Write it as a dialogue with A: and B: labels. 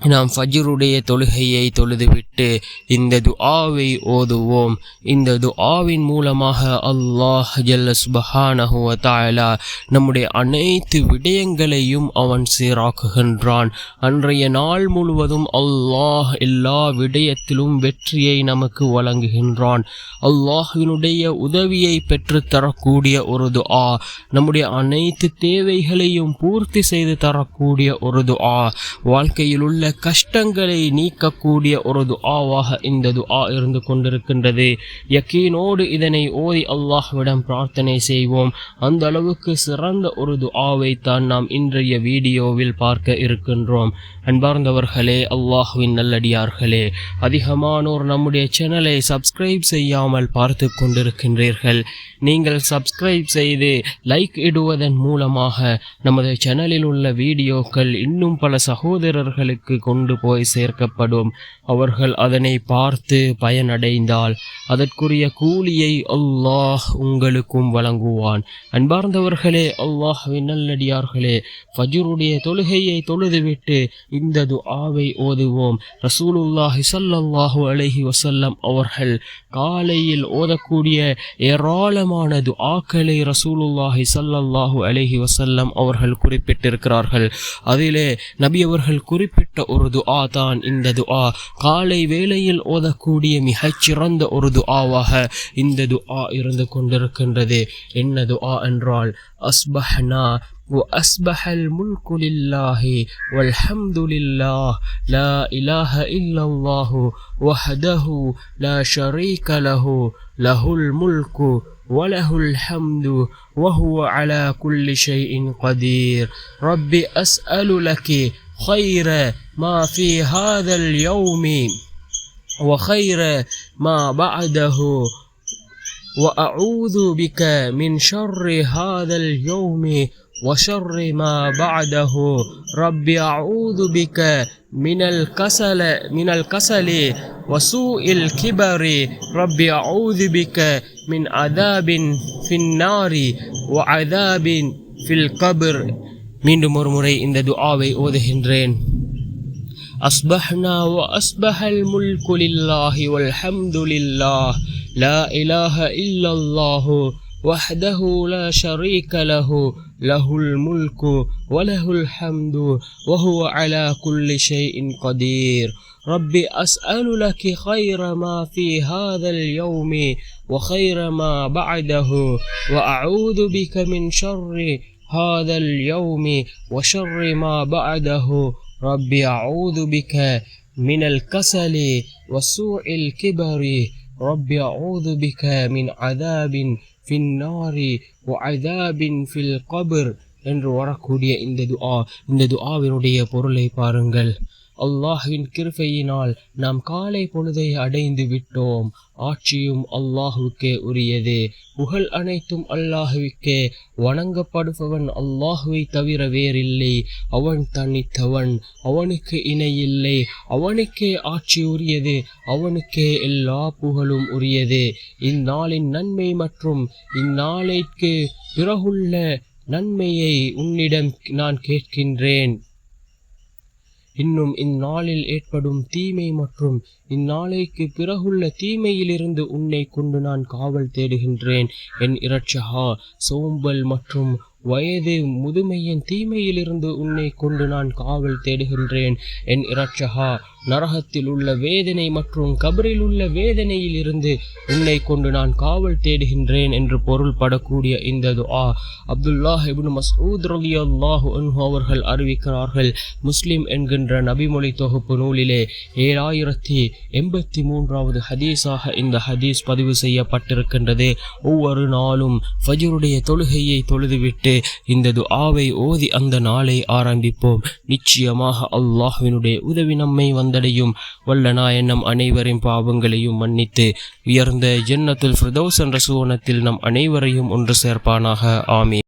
A: நாம் ஃபஜ்ருடைய தொழுகையை தொழுதுவிட்டு இந்த துஆவை ஓதுவோம். இந்த துஆவின் மூலமாக அல்லாஹ் ஜல்ல சுபஹானஹு வ நம்முடைய அனைத்து விடயங்களையும் அவன் சீராக்குகின்றான். அன்றைய நாள் முழுவதும் அல்லாஹ் எல்லா விடயத்திலும் வெற்றியை நமக்கு வழங்குகின்றான். அல்லாஹினுடைய உதவியை பெற்று தரக்கூடிய ஒரு துஆ நம்முடைய அனைத்து தேவைகளையும் பூர்த்தி செய்து தரக்கூடிய ஒரு துஆ. வாழ்க்கையில் உள்ள கஷ்டங்களை நீக்கக்கூடிய ஒரு துஆவாக இந்த துஆ இருந்து கொண்டிருக்கின்றது. யக்கீனோடு இதனை ஓதி அல்லாஹ்விடம் பிரார்த்தனை செய்வோம். அந்த அளவுக்கு சிறந்த ஒரு துஆவை தான் நாம் இன்றைய வீடியோவில் பார்க்க இருக்கின்றோம். அன்பார்ந்தவர்களே அல்லாஹ்வின் நல்லடியார்களே அதிகமானோர் நம்முடைய சேனலை சப்ஸ்கிரைப் செய்யாமல் பார்த்து கொண்டிருக்கின்றீர்கள். நீங்கள் சப்ஸ்கிரைப் செய்து லைக் இடுவதன் மூலமாக நமது சேனலில் உள்ள வீடியோக்கள் இன்னும் பல சகோதரர்களுக்கு கொண்டு போய் சேர்க்கப்படும். அவர்கள் அதனை பார்த்து பயனடைந்தால் அதற்குரிய கூலியை அல்லாஹ் உங்களுக்கும் வழங்குவான். அன்பார்ந்தவர்களே அல்லாஹ்வின் நல்லடியார்களே ஃபஜுருடைய தொழுகையை தொழுதுவிட்டு இந்த துஆவை ஓதுவோம். ரசூலுல்லாஹி ஸல்லல்லாஹு அலஹி வசல்லம் அவர்கள் காலையில் ஓதக்கூடிய ஏராளமான துஆக்களை ரசூலுல்லாஹி ஸல்லல்லாஹு அலஹி வசல்லம் அவர்கள் குறிப்பிட்டிருக்கிறார்கள். அதிலே நபி அவர்கள் குறிப்பிட்ட ஒரு துஆ தான் இந்த துஆ. காலை வேளையில் ஓதக்கூடிய மிகச்சிறந்த ஒரு துஆவாக இந்த துஆ இருந்து கொண்டிருக்கின்றது. என்ன துஆ என்றால் அஸ்பஹ்னா وأسبح الملك لله والحمد لله لا إله إلا الله وحده لا شريك له له الملك وله الحمد وهو على كل شيء قدير رب أسأل لك خير ما في هذا اليوم وخير ما بعده وأعوذ بك من شر هذا اليوم وشر ما بعده. رب أعوذ بك من الكسل من الكسل وسوء الكبر. رب أعوذ بك من عذاب في النار وعذاب في القبر. மீண்டும் ஒரு முறை இந்த துஆவை ஓதுகின்றேன். أصبحنا وأصبح الملك لله والحمد لله لا إله إلا الله وحده لا شريك له له الملك وله الحمد وهو على كل شيء قدير رب لك خير ما في هذا اليوم وخير ما بعده وأعوذ بك من شر هذا اليوم وشر ما بعده رب أعوذ بك من الكسل وسوء الكبر رب أعوذ بك من عذاب في النار وعذاب في القبر என்று வரக்கூடிய இந்த துஆ இந்த துஆவினுடைய பொருளை பாருங்கள் அல்லாஹ்வின் கிருபையினால் நாம் காலை பொழுதை அடைந்து விட்டோம். ஆட்சியும் அல்லாஹுக்கே உரியது. புகழ் அனைத்தும் அல்லாஹுவிக்கே வணங்கப்படுபவன் அல்லாஹுவை தவிர வேறில்லை. அவன் தனித்தவன். அவனுக்கு இணையில்லை. அவனுக்கே ஆட்சி உரியது. அவனுக்கே எல்லா புகழும் உரியது. இந்நாளின் நன்மை மற்றும் இந்நாளைக்கு பிறகுள்ள நன்மையை உன்னிடம் நான் கேட்கின்றேன். இன்னும் இந்நாளில் ஏற்படும் தீமை மற்றும் இந்நாளைக்கு பிறகுள்ள தீமையிலிருந்து உன்னை கொண்டு நான் காவல் தேடுகின்றேன் என் இரட்சகா. சோம்பல் மற்றும் வயது முதுமையின் தீமையிலிருந்து உன்னை கொண்டு நான் காவல் தேடுகின்றேன் என் இரட்சகா. நரகத்தில் உள்ள வேதனை மற்றும் கபரில் உள்ள வேதனையில் இருந்து உன்னை கொண்டு நான் காவல் தேடுகின்றேன் என்று பொருள்படக்கூடிய இந்த துஆ அப்துல்லாஹ் மசூத் மஸ்ஊத் ரலியல்லாஹு அன்ஹு அவர்கள் அறிவிக்கிறார்கள் முஸ்லிம் என்கின்ற நபிமொழி தொகுப்பு நூலிலே ஏழாயிரத்தி எண்பத்தி மூன்றாவது ஹதீஸாக இந்த ஹதீஸ் பதிவு செய்யப்பட்டிருக்கின்றது. ஒவ்வொரு நாளும் ஃபஜருடைய தொழுகையை தொழுதுவிட்டு இந்த துஆவை ஓதி அந்த நாளை ஆரம்பிப்போம். நிச்சயமாக அல்லாஹ்வினுடைய உதவி நம்மை வந்தடையும். வல்ல நாயன் நம் அனைவரின் பாவங்களையும் மன்னித்து உயர்ந்த ஜென்னத்துல் ஃபிரதோஸ் என்ற சுவனத்தில் நம் அனைவரையும் ஒன்று சேர்ப்பானாக. ஆமே